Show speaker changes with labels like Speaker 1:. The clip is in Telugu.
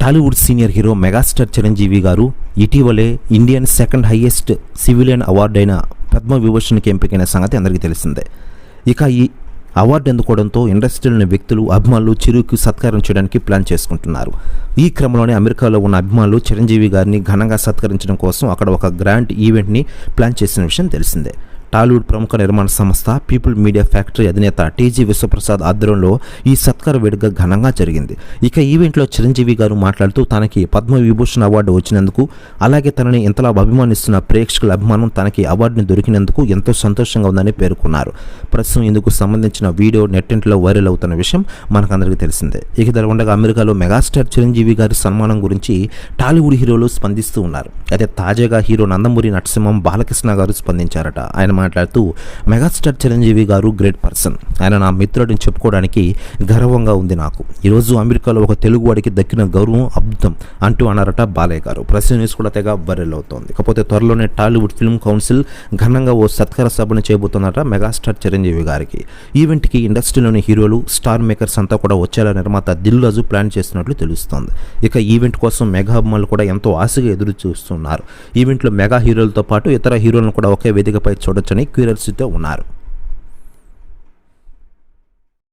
Speaker 1: Tollywood senior hero megastar Chiranjeevi garu ఇటీవలే Indian second highest civilian award అయిన పద్మవిభూషణ్కి ఎంపికైన సంగతి అందరికీ తెలిసిందే. ఇక ఈ అవార్డు అందుకోవడంతో ఇండస్ట్రీలోని వ్యక్తులు అభిమానులు చిరుకు సత్కారం చేయడానికి ప్లాన్ చేసుకుంటున్నారు. ఈ క్రమంలోనే అమెరికాలో ఉన్న అభిమానులు చిరంజీవి గారిని ఘనంగా సత్కరించడం కోసం అక్కడ ఒక గ్రాండ్ ఈవెంట్ని ప్లాన్ చేసిన విషయం తెలిసిందే. టాలీవుడ్ ప్రముఖ నిర్మాణ సంస్థ పీపుల్ మీడియా ఫ్యాక్టరీ అధినేత టీజీ విశ్వప్రసాద్ ఆధ్వర్యంలో ఈ సత్కార వేడుక ఘనంగా జరిగింది. ఇక ఈవెంట్లో చిరంజీవి గారు మాట్లాడుతూ తనకి పద్మ విభూషణ్ అవార్డు వచ్చినందుకు అలాగే తనని ఇంతలా అభిమానిస్తున్న ప్రేక్షకుల అభిమానం తనకి అవార్డుని దొరికినందుకు ఎంతో సంతోషంగా ఉందని పేర్కొన్నారు. ప్రస్తుతం ఇందుకు సంబంధించిన వీడియో నెట్టింట్లో వైరల్ అవుతున్న విషయం మనకందరికీ తెలిసిందే. ఇక ఉండగా అమెరికాలో మెగాస్టార్ చిరంజీవి గారి సన్మానం గురించి టాలీవుడ్ హీరోలు స్పందిస్తూ ఉన్నారు. అయితే తాజాగా హీరో నందమూరి నరసింహం బాలకృష్ణ గారు స్పందించారట. ఆయన మాట్లాడుతూ మెగాస్టార్ చిరంజీవి గారు గ్రేట్ పర్సన్. ఆయన నా మిత్రుడిని చెప్పుకోవడానికి గర్వంగా ఉంది నాకు. ఈరోజు అమెరికాలో ఒక తెలుగువాడికి దక్కిన గౌరవం అద్భుతం అంటూ అన్నారట బాలయ్య గారు. ప్రెస్ న్యూస్ కూడా తెగ వైరల్ అవుతోంది. కాకపోతే త్వరలోనే టాలీవుడ్ ఫిల్మ్ కౌన్సిల్ ఘనంగా ఓ సత్కార సభను చేయబోతుందట మెగాస్టార్ చిరంజీవి గారికి. ఈవెంట్కి ఇండస్ట్రీలోని హీరోలు స్టార్ మేకర్స్ అంతా కూడా వచ్చేలా నిర్మాత దిల్ రాజు ప్లాన్ చేస్తున్నట్లు తెలుస్తోంది. ఇక ఈవెంట్ కోసం మెగా అభిమానులు కూడా ఎంతో ఆశగా ఎదురు చూస్తున్నారు ఈవెంట్లో మెగా హీరోలతో పాటు ఇతర హీరోలను కూడా ఒకే వేదికపై చూడొచ్చు చూడొచ్చని క్యూరియర్సిటీతో ఉన్నారు